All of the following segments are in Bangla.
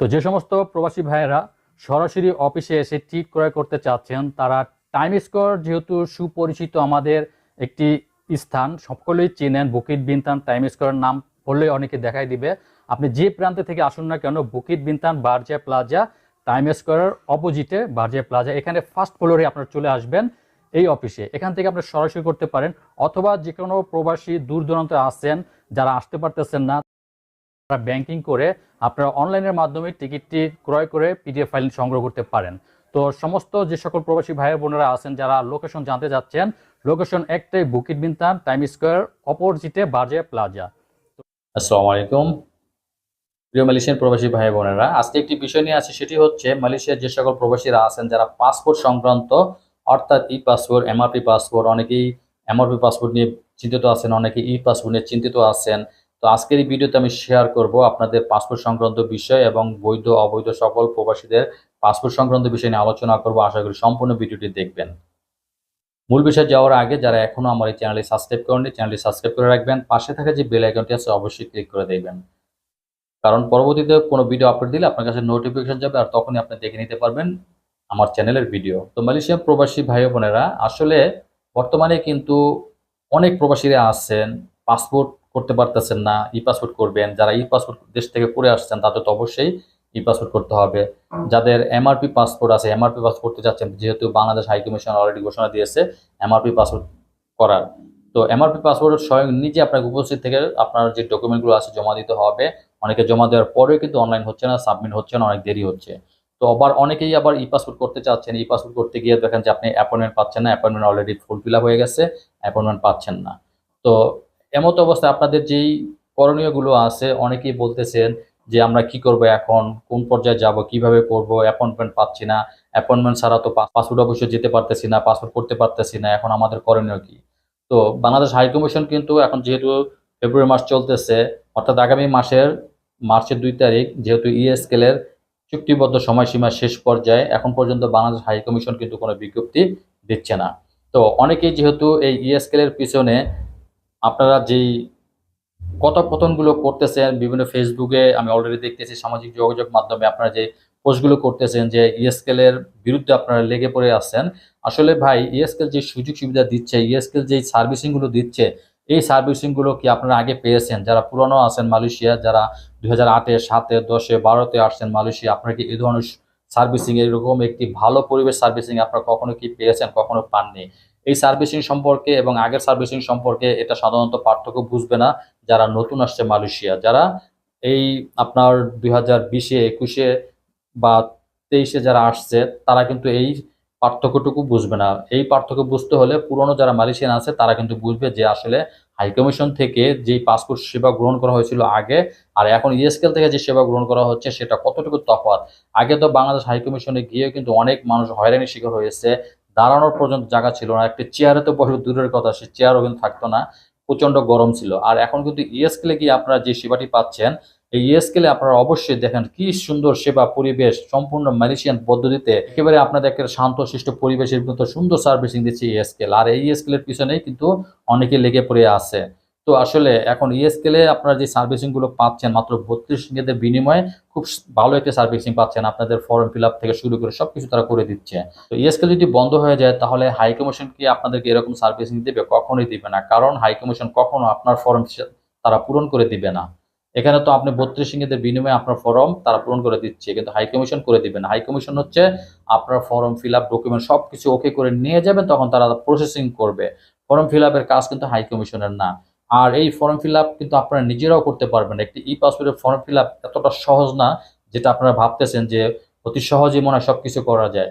তো যে সমস্ত প্রবাসী ভাইয়েরা সরাসরি অফিসে এসে টিট ক্রয় করতে চাচ্ছেন, তারা টাইম স্কোয়ার যেহেতু সুপরিচিত আমাদের একটি স্থান, সকলেই চেনেন বুকিট বিনতান টাইম স্কোয়ার নাম বললেই অনেকে দেখাই দিবে। আপনি যে প্রান্তে থেকে আসুন না কেন Bukit Bintang, Berjaya Plaza, Times স্কোয়ারের অপোজিটে বারজা প্লাজা, এখানে ফার্স্ট ফ্লোরে আপনারা চলে আসবেন এই অফিসে। এখান থেকে আপনি সরাসরি করতে পারেন, অথবা যে কোনো প্রবাসী দূর দূরান্তে আসছেন যারা আসতে পারতেছেন না, তারা ব্যাংকিং করে আপনারা অনলাইনের মাধ্যমে টিকিটটি ক্রয় করে পিডিএফ ফাইল সংগ্রহ করতে পারেন। তো সমস্ত যে সকল প্রবাসী ভাই বোনেরা আছেন, যারা লোকেশন জানতে যাচ্ছেন, লোকেশন একটাই বুকিট বিনতান টাইম স্কোয়ার, অপোজিটে বাজে প্লাজা। আসসালামু আলাইকুম। প্রিয় মালয়েশিয়ান প্রবাসী ভাই বোনেরা, আজকে একটি বিষয় নিয়ে আছে সেটি হচ্ছে মালয়েশিয়ার যে সকল প্রবাসীরা আছেন, যারা পাসপোর্ট সংক্রান্ত, অর্থাৎ ই পাসপোর্ট, এমআরপি পাসপোর্ট, অনেকেই এমআরপি পাসপোর্ট নিয়ে চিন্তিত আছেন অনেকে ই পাসপোর্ট নিয়ে চিন্তিত আছেন তো আজকের এই ভিডিওতে আমি শেয়ার করব আপনাদের পাসপোর্ট সংক্রান্ত বিষয় এবং বৈধ, অবৈধ সকল প্রবাসীদের পাসপোর্ট সংক্রান্ত বিষয় নিয়ে আলোচনা করব। আশা করি সম্পূর্ণ ভিডিওটি দেখবেন। মূল বিষয় যাওয়ার আগে যারা এখনও আমার এই চ্যানেলটি সাবস্ক্রাইব করেননি চ্যানেলটি সাবস্ক্রাইব করে রাখবেন। পাশে থাকা যে বেল আইকনটি আছে, অবশ্যই ক্লিক করে দেবেন কারণ পরবর্তীতে কোনো ভিডিও আপলোড দিলে আপনার কাছে নোটিফিকেশন যাবে আর তখনই আপনি দেখে নিতে পারবেন আমার চ্যানেলের ভিডিও তো মালয়েশিয়া প্রবাসী ভাই বোনেরা, আসলে বর্তমানে কিন্তু অনেক প্রবাসীরা আছেন পাসপোর্ট করতে পারতেছেন না, ই পাসপোর্ট করবেন, যারা ই পাসপোর্ট দেশ থেকে করে আসছেন, তাদের তো অবশ্যই ই পাসপোর্ট করতে হবে। যাদের এমআরপি পাসপোর্ট আছে, এমআরপি পাসপোর্ট করতে চাচ্ছেন যেহেতু বাংলাদেশ হাই কমিশন অলরেডি ঘোষণা দিয়েছে, এমআরপি পাসপোর্ট করার। তো এমআরপি পাসপোর্ট স্বয়ং নিজে আপনাকে উপস্থিত থেকে আপনার যে ডকুমেন্টগুলো আছে জমা দিতে হবে। অনেকে জমা দেওয়ার পরেও কিন্তু অনলাইন হচ্ছে না সাবমিট হচ্ছে না, অনেক দেরি হচ্ছে। তো আবার অনেকেই আবার ই পাসপোর্ট করতে চাচ্ছেন, ই পাসপোর্ট করতে গিয়ে দেখেন যে আপনি অ্যাপয়েন্টমেন্ট পাচ্ছেন না appointment already full fill up হয়ে গেছে অ্যাপয়েন্টমেন্ট পাচ্ছেন না। তো এমতো অবস্থায় আপনাদের যেই করণীয়গুলো আছে, অনেকেই বলতেছেন যে আমরা কি করব এখন, কোন পর্যায়ে যাব, কীভাবে করব অ্যাপয়েন্টমেন্ট পাচ্ছি না অ্যাপয়েন্টমেন্ট ছাড়া তো পাসপোর্ট অফিসে যেতে পারতেছি না পাসপোর্ট করতে পারতেছি না, এখন আমাদের করণীয় কি? তো বাংলাদেশ হাই কমিশন কিন্তু এখন যেহেতু ফেব্রুয়ারি মাস চলতেছে, অর্থাৎ আগামী মাসের মার্চের দুই তারিখ, যেহেতু ইএসকেলের চুক্তিবদ্ধ সময়সীমা শেষ পর্যায়ে, এখন পর্যন্ত বাংলাদেশ হাই কমিশন কিন্তু কোনো বিজ্ঞপ্তি দিচ্ছে না। তো অনেকেই যেহেতু এই ইএসকেলের পিছনে আপনারা যেই কথোপকথনগুলো করতেছেন, বিভিন্ন ফেসবুকে আমি অলরেডি দেখতেছি সামাজিক যোগাযোগ মাধ্যমে আপনারা যে পোস্টগুলো করতেছেন যে ইএসকেলের বিরুদ্ধে আপনারা লেগে পড়ে আসছেন আসলে ভাই ইএসকেল যে সুযোগ সুবিধা দিচ্ছে ইএসকেল যে সার্ভিসিংগুলো দিচ্ছে, এই সার্ভিসিংগুলো কি আপনারা আগে পেয়েছেন? যারা পুরনো আছেন মালয়েশিয়া, যারা দুই হাজার আটে, সাতে, দশে, বারোতে আসছেন মালয়েশিয়া, আপনারা কি এই ধরনের সার্ভিসিং এরকম একটি ভালো পরিবেশ সার্ভিসিং আপনারা কখনো কি পেয়েছেন, কখনো পাননি? এই সার্ভিসিং সম্পর্কে এবং আগের সার্ভিসিং সম্পর্কে এটা সাধারণত পার্থক্য বুঝবে না যারা নতুন আসছে মালয়েশিয়া। যারা এই আপনার দুই হাজার বিশে, একুশে বা তেইশে যারা আসছে, তারা কিন্তু এই পার্থক্যটুকু বুঝবে না। এই পার্থক্য বুঝতে হলে পুরনো যারা মালয়েশিয়ান আছে, তারা কিন্তু বুঝবে যে আসলে হাইকমিশন থেকে যে পাসপোর্ট সেবা গ্রহণ করা হয়েছিল আগে আর এখন ইএসকেল থেকে যে সেবা গ্রহণ করা হচ্ছে, সেটা কতটুকু তফাৎ? আগে তো বাংলাদেশ হাইকমিশনে গিয়ে কিন্তু অনেক মানুষ হয়রানির শিকার হয়েছে। দাঁড়ানোর পর্যন্ত জায়গা ছিল না। একটি চেয়ারে তো বসে দূরের কথা, সে চেয়ারও কিন্তু থাকতো না। প্রচণ্ড গরম ছিল। আর এখন কিন্তু ইএসকেলে গিয়ে আপনারা যে সেবাটি পাচ্ছেন, এই ইএসকেলে আপনারা অবশ্যই দেখেন কি সুন্দর সেবা, পরিবেশ, সম্পূর্ণ মালয়েশিয়ান পদ্ধতিতে একেবারে আপনাদের একটা শান্তশিষ্ট পরিবেশের কিন্তু সুন্দর সার্ভিসিং দিচ্ছে ইএসকেল আর এই ইএসকেলের পিছনেই কিন্তু অনেকে লেগে পড়ে আছে। তো আসলে এখন ইএসকেলে আপনারা যে সার্ভিসিংগুলো পাচ্ছেন মাত্র বত্রিশ রিঙ্গিতের বিনিময়ে খুব ভালো একটা সার্ভিসিং পাচ্ছেন। আপনাদের ফর্ম ফিল থেকে শুরু করে সবকিছু তারা করে দিচ্ছে। তো ইএসকেল যদি বন্ধ হয়ে যায়, তাহলে হাই কমিশন কি আপনাদেরকে এরকম সার্ভিসিং দেবে? কখনোই দিবে না। কারণ হাই কমিশন কখনো আপনার ফর্ম তারা পূরণ করে দিবে না। এখানে তো আপনি বত্রিশ সিঙ্গিতের বিনিময়ে আপনার ফর্ম তারা পূরণ করে দিচ্ছে, কিন্তু হাই কমিশন করে দিবে না। হাই কমিশন হচ্ছে আপনার ফর্ম ফিল আপ ডকুমেন্ট সব কিছু ওকে করে নিয়ে যাবেন, তখন তারা প্রসেসিং করবে। ফর্ম ফিল আপের কাজ কিন্তু হাই কমিশনের না। আর এই ফর্ম ফিল আপ কিন্তু আপনারা নিজেরাও করতে পারবেন। একটি ই পাসপোর্টের ফর্ম ফিল আপ এতটা সহজ না, যেটা আপনারা ভাবতেছেন যে অতি সহজেই মনে হয় সব কিছু করা যায়।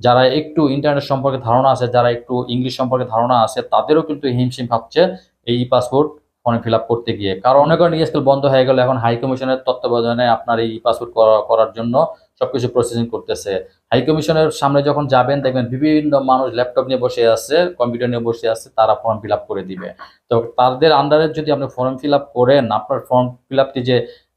যারা একটু ইন্টারনেট সম্পর্কে ধারণা আছে, যারা একটু ইংলিশ সম্পর্কে ধারণা আছে, তাদেরও কিন্তু হিমশিম ভাবছে এই E passport form fill up করতে গিয়ে। কারণ অনেক ইএসকেল বন্ধ হয়ে গেল এখন হাই কমিশনের তত্ত্বাবধানে আপনার এই ই পাসপোর্ট করার জন্য। সবকিছু প্রসেসিং করতেছে। হাই কমিশনের সামনে যখন যাবেন, দেখবেন বিভিন্ন মানুষ ল্যাপটপ নিয়ে বসে আছে কম্পিউটার নিয়ে বসে আছে, তারা ফর্ম ফিল করে দিবে। তো তাদের আন্ডারে যদি আপনি ফর্ম ফিল করেন, আপনার ফর্ম ফিল যে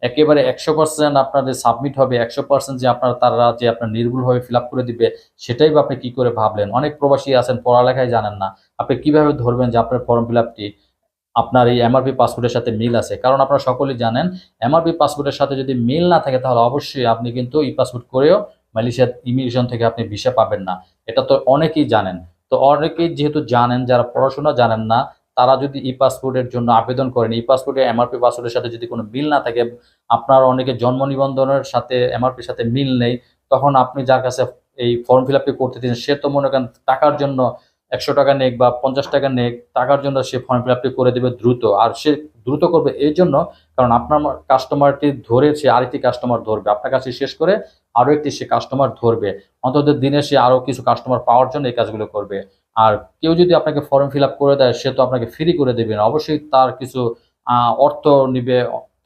একেবারে একশো পার্সেন্ট আপনাদের সাবমিট হবে, একশো পার্সেন্ট যে আপনার, তারা যে আপনার নির্ভুলভাবে ফিল করে দিবে, সেটাই আপনি কি করে ভাবলেন? অনেক প্রবাসী আছেন, পড়ালেখায় জানেন না। আপনি কীভাবে ধরবেন যে আপনার ফর্ম ফিল আপনার এই এমআরপি পাসপোর্টের সাথে মিল আছে। কারণ আপনারা সকলেই জানেন এমআরপি পাসপোর্টের সাথে যদি মিল না থাকে, তাহলে অবশ্যই আপনি কিন্তু ই পাসপোর্ট করেও মালয়েশিয়ার ইমিগ্রেশন থেকে আপনি ভিসা পাবেন না। এটা তো অনেকেই জানেন। তো অনেকেই যেহেতু জানেন, যারা পড়াশোনা জানেন না, তারা যদি ই পাসপোর্টের জন্য আবেদন করেন ই পাসপোর্টে এমআরপি পাসপোর্টের সাথে যদি কোনো মিল না থাকে, আপনার অনেকে জন্ম নিবন্ধনের সাথে এমআরপির সাথে মিল নেই, তখন আপনি যার কাছে এই ফর্ম ফিল করতে দিন সে তো মনে করেন টাকার জন্য একশো টাকা নেক বা পঞ্চাশ টাকা নেক, টাকার জন্য সে ফর্ম ফিল আপটি করে দেবে দ্রুত। আর সে দ্রুত করবে এই জন্য কারণ আপনার কাস্টমারটি ধরে সে আরেকটি কাস্টমার ধরবে। আপনার কাছে শেষ করে আরও একটি সে কাস্টমার ধরবে। অন্তত দিনে সে আরও কিছু কাস্টমার পাওয়ার জন্য এই কাজগুলো করবে। আর কেউ যদি আপনাকে ফর্ম ফিল করে দেয়, সে তো আপনাকে ফ্রি করে দেবে না। অবশ্যই তার কিছু অর্থ নিবে।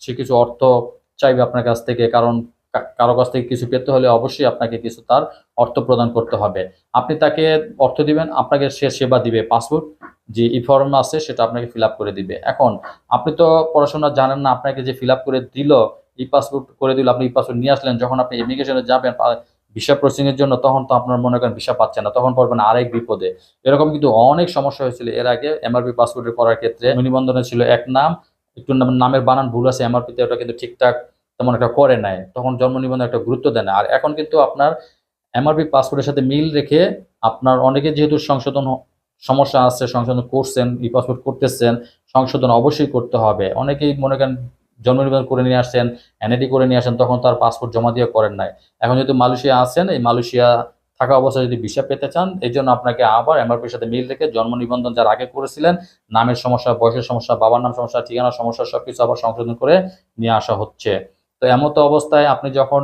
সে কিছু অর্থ চাইবে আপনার কাছ থেকে। কারণ কারও কাছ থেকে কিছু পেতে হলে অবশ্যই আপনাকে কিছু তার অর্থ প্রদান করতে হবে। আপনি তাকে অর্থ দিবেন আপনাকে সে সেবা দিবে পাসপোর্ট যে ই ফর্ম আছে সেটা আপনাকে ফিল আপ করে দিবে। এখন আপনি তো পড়াশোনা জানেন না আপনাকে যে ফিল আপ করে দিল ই পাসপোর্ট করে দিল আপনি ই পাসপোর্ট নিয়ে আসলেন যখন আপনি ইমিগ্রেশনে যাবেন ভিসা প্রসেসিং এর জন্য তখন তো আপনার মনে করেন ভিসা পাচ্ছেন না তখন পড়বেন আরেক বিপদে। এরকম কিন্তু অনেক সমস্যা হয়েছিল এর আগে এমআরপি পাসপোর্টের করার ক্ষেত্রে। নিবন্ধনে ছিল এক নাম একটু নাম- নামের বানান ভুল আছে এমআরপিতে ওটা কিন্তু ঠিকঠাক তেমন একটা করে নাই, তখন জন্ম নিবন্ধন একটা গুরুত্ব দেয় না। আর এখন কিন্তু আপনার এমআরপি পাসপোর্টের সাথে মিল রেখে আপনার অনেকে যেহেতু সংশোধন সমস্যা আছে, সংশোধন করছেন, ই পাসপোর্ট করতেছেন, সংশোধন অবশ্যই করতে হবে। অনেকেই মনে করেন জন্ম নিবন্ধন করে নিয়ে আসছেন, এনআইডি করে নিয়ে আসেন তখন তার পাসপোর্ট জমা দিয়ে করেন নাই। এখন যেহেতু মালয়েশিয়া আছেন, এই মালয়েশিয়া থাকা অবস্থায় যদি ভিসা পেতে চান, এই জন্য আপনাকে আবার এমআরপির সাথে মিল রেখে জন্ম নিবন্ধন যার আগে করেছিলেন, নামের সমস্যা, বয়সের সমস্যা, বাবার নাম সমস্যা, ঠিকানার সমস্যা, সবকিছু আবার সংশোধন করে নিয়ে আসা হচ্ছে। তো এমন তো অবস্থায় আপনি যখন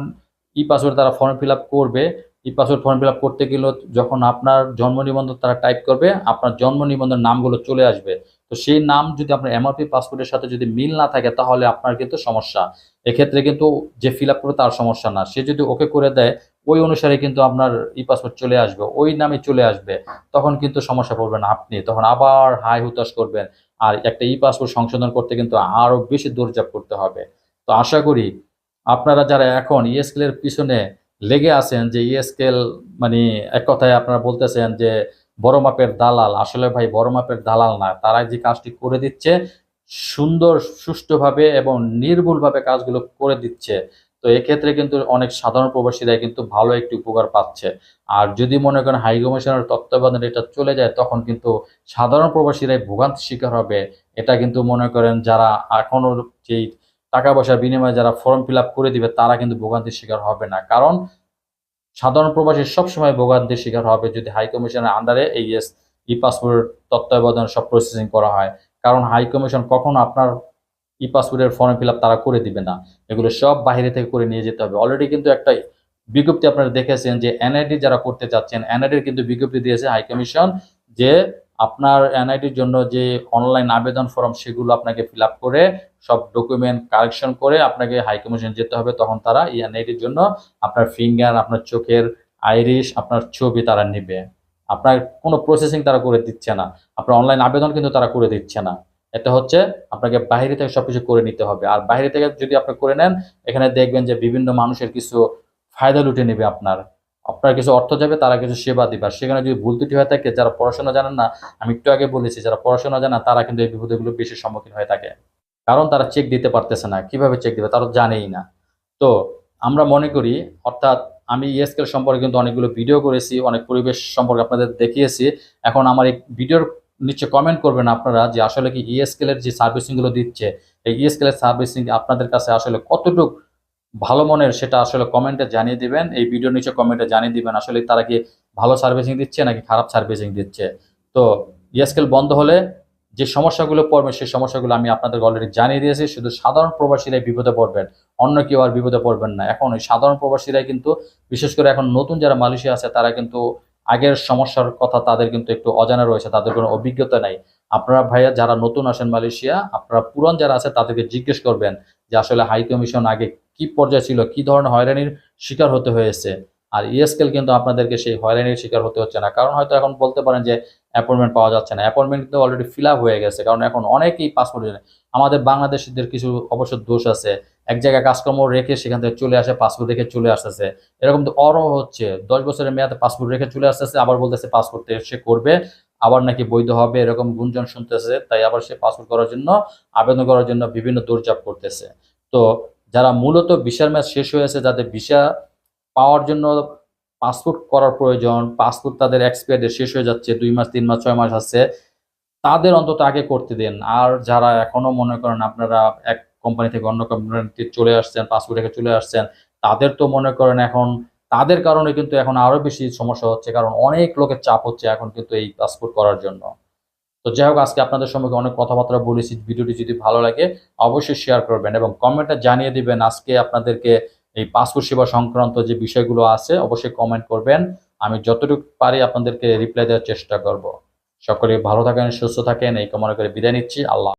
ই পাসওয়ার্ড তারা ফর্ম ফিল করবে ই পাসওয়ার্ড ফর্ম ফিল করতে গেলে যখন আপনার জন্ম নিবন্ধন তারা টাইপ করবে, আপনার জন্ম নিবন্ধন নামগুলো চলে আসবে। তো সেই নাম যদি আপনার এমআরপি পাসপোর্টের সাথে যদি মিল না থাকে, তাহলে আপনার কিন্তু সমস্যা। এক্ষেত্রে কিন্তু যে ফিল আপ করবে তার সমস্যা না। সে যদি ওকে করে দেয়, ওই অনুসারে কিন্তু আপনার ই পাসপোর্ট চলে আসবে, ওই নামে চলে আসবে। তখন কিন্তু সমস্যা পড়বেন আপনি। তখন আবার হাই হুতাশ করবেন। আর একটা ই পাসপোর্ট সংশোধন করতে কিন্তু আরও বেশি দৌড়ঝাঁপ করতে হবে। তো আশা করি আপনারা যারা এখন ইএসকেল এর পিছনে লেগে আছেন, যে ইএসকেল মানে এক কথায় আপনারা বলতেছেন যে বড় মাপের দালাল, আসলে ভাই বড় মাপের দালাল না তারা যে কাজটি করে দিচ্ছে, সুন্দর, সুষ্ঠুভাবে এবং নির্ভুলভাবে কাজগুলো করে দিচ্ছে, তো এক্ষেত্রে কিন্তু অনেক সাধারণ প্রবাসীরা কিন্তু ভালো একটি উপকার পাচ্ছে। আর যদি মনে করেন হাই কমিশনের তত্ত্বাবধানে এটা চলে যায়, তখন কিন্তু সাধারণ প্রবাসীরাই ভোগান্তির শিকার হবে। এটা কিন্তু মনে করেন যারা এখনও যেই টাকা পয়সার বিনিময়ে যারা ফর্ম ফিল করে দিবে, তারা কিন্তু ভোগান্তির শিকার হবে না। কারণ সাধারণ প্রবাসী সবসময় ভোগান্তির শিকার হবে যদি হাই কমিশনের আন্ডারে এই ই পাসপোর্ট তত্ত্বাবধান সব প্রসেসিং করা হয়। কারণ হাই কমিশন কখনো আপনার ই পাসপোর্টের ফর্ম ফিল তারা করে দিবে না। এগুলো সব বাইরে থেকে করে নিয়ে যেতে হবে। অলরেডি কিন্তু একটা বিজ্ঞপ্তি আপনারা দেখেছেন যে এনআইডি যারা করতে চাচ্ছেন এনআইডির কিন্তু বিজ্ঞপ্তি দিয়েছে হাই কমিশন যে আপনার এনআইডির জন্য যে অনলাইন আবেদন ফর্ম সেগুলো আপনাকে ফিল করে সব ডকুমেন্ট কারেকশন করে আপনাকে হাই কমিশন যেতে হবে, তখন তারা এই এনআইডির জন্য আপনার ফিঙ্গার আপনার চোখের আইরিশ আপনার ছবি তারা নেবে। আপনার কোনো প্রসেসিং তারা করে দিচ্ছে না। আপনার অনলাইন আবেদন কিন্তু তারা করে দিচ্ছে না। এটা হচ্ছে আপনাকে বাইরে থেকে সবকিছু করে নিতে হবে। আর বাইরে থেকে যদি আপনি করে নেন, এখানে দেখবেন যে বিভিন্ন মানুষের কিছু ফায়দা লুটে নেবে আপনার। আপনার কিছু অর্থ যাবে, তারা কিছু সেবা দিবে। সেখানে যদি ভুল ত্রুটি হয়ে থাকে, যারা পড়াশোনা জানেন না, আমি একটু আগে বলেছি, যারা পড়াশোনা জানে তারা কিন্তু এই বিপদগুলো বেশি সম্মুখীন হয়ে থাকে। কারণ তারা চেক দিতে পারতেছে না। কীভাবে চেক দিবে? তারা জানেই না। তো আমরা মনে করি, অর্থাৎ আমি ইএসকেল সম্পর্কে কিন্তু অনেকগুলো ভিডিও করেছি, অনেক পরিবেশ সম্পর্কে আপনাদের দেখিয়েছি। এখন আমার এই ভিডিওর নিচে কমেন্ট করবেন আপনারা যে আসলে কি ইএসকেল এর যে সার্ভিসিংগুলো দিচ্ছে, এই ইএসকেল এর সার্ভিসিং আপনাদের কাছে আসলে কতটুকু ভালো মনের সেটা আসলে কমেন্টে জানিয়ে দিবেন। এই ভিডিওর নিচে কমেন্টে জানিয়ে দিবেন, আসলে তারা কি ভালো সার্ভিসিং দিচ্ছে নাকি খারাপ সার্ভিসিং দিচ্ছে। তো ইয়াসকেল বন্ধ হলে যে সমস্যাগুলো পড়বে, সেই সমস্যাগুলো আমি আপনাদের অলরেডি জানিয়ে দিয়েছি। শুধু সাধারণ প্রবাসীরাই বিপদে পড়বেন, অন্য কেউ আর বিপদে পড়বেন না। এখন ওই সাধারণ প্রবাসীরাই কিন্তু, বিশেষ করে এখন নতুন যারা মালয়েশিয়া আছে, তারা কিন্তু আগের সমস্যার কথা তাদের কিন্তু একটু অজানা রয়েছে, তাদের কোনো অভিজ্ঞতা নাই। আপনারা ভাইয়া যারা নতুন আসেন মালয়েশিয়া, আপনারা পুরান যারা আছে তাদেরকে জিজ্ঞেস করবেন যে আসলে হাই কমিশন আগে কি পর্যায়ে ছিল, কি ধরনের হয়রানির শিকার হতে হয়েছে। আর ইএসকেল কিন্তু আপনাদেরকে সেই হয়রানির শিকার হতে হচ্ছে না। কারণ হয়তো এখন বলতে পারেন যে অ্যাপয়েন্টমেন্ট পাওয়া যাচ্ছে না। অ্যাপয়েন্টমেন্ট কিন্তু অলরেডি ফিল হয়ে গেছে। কারণ এখন অনেকেই পাসপোর্ট আমাদের বাংলাদেশিদের কিছু অবশ্য দোষ আছে। এক জায়গায় কাজকর্ম রেখে সেখান থেকে চলে আসে পাসপোর্ট রেখে চলে আসতেছে। এরকম তো অরহ হচ্ছে, দশ বছরের মেয়াদে পাসপোর্ট রেখে চলে আসতেছে, আবার বলতেছে পাসপোর্ট সে করবে, আবার নাকি বৈধ হবে, এরকম গুঞ্জন শুনতেছে, তাই আবার সে পাসপোর্ট করার জন্য, আবেদন করার জন্য বিভিন্ন দৌড়ঝাঁপ করতেছে। তো যারা মূলত ভিসার ম্যাচ শেষ হয়েছে, যাদের ভিসা পাওয়ার জন্য পাসপোর্ট করার প্রয়োজন পাসপোর্ট তাদের এক্সপায়ার শেষ হয়ে যাচ্ছে, দুই মাস, তিন মাস, ছয় মাস আছে, তাদের অন্তত আগে করতে দেন। আর যারা এখনও মনে করেন আপনারা এক কোম্পানি থেকে অন্য কোম্পানিতে চলে আসছেন পাসপোর্ট রেখে চলে আসছেন, তাদের তো মনে করেন এখন, তাদের কারণে কিন্তু এখন আরও বেশি সমস্যা হচ্ছে, কারণ অনেক লোকের চাপ হচ্ছে এখন কিন্তু এই পাসপোর্ট করার জন্য। তো যাই হোক, আজকে আপনাদের সঙ্গে অনেক কথাবার্তা বলেছি, ভিডিওটি যদি ভালো লাগে, অবশ্যই শেয়ার করবেন এবং কমেন্টে জানিয়ে দিবেন আজকে আপনাদেরকে এই পাসপোর্ট সেবা সংক্রান্ত যে বিষয়গুলো আছে, অবশ্যই কমেন্ট করবেন। আমি যতটুকু পারি আপনাদেরকে রিপ্লাই দেওয়ার চেষ্টা করব। সকলে ভালো থাকেন, সুস্থ থাকেন, এই কামনা করে বিদায় নিচ্ছি। আল্লাহ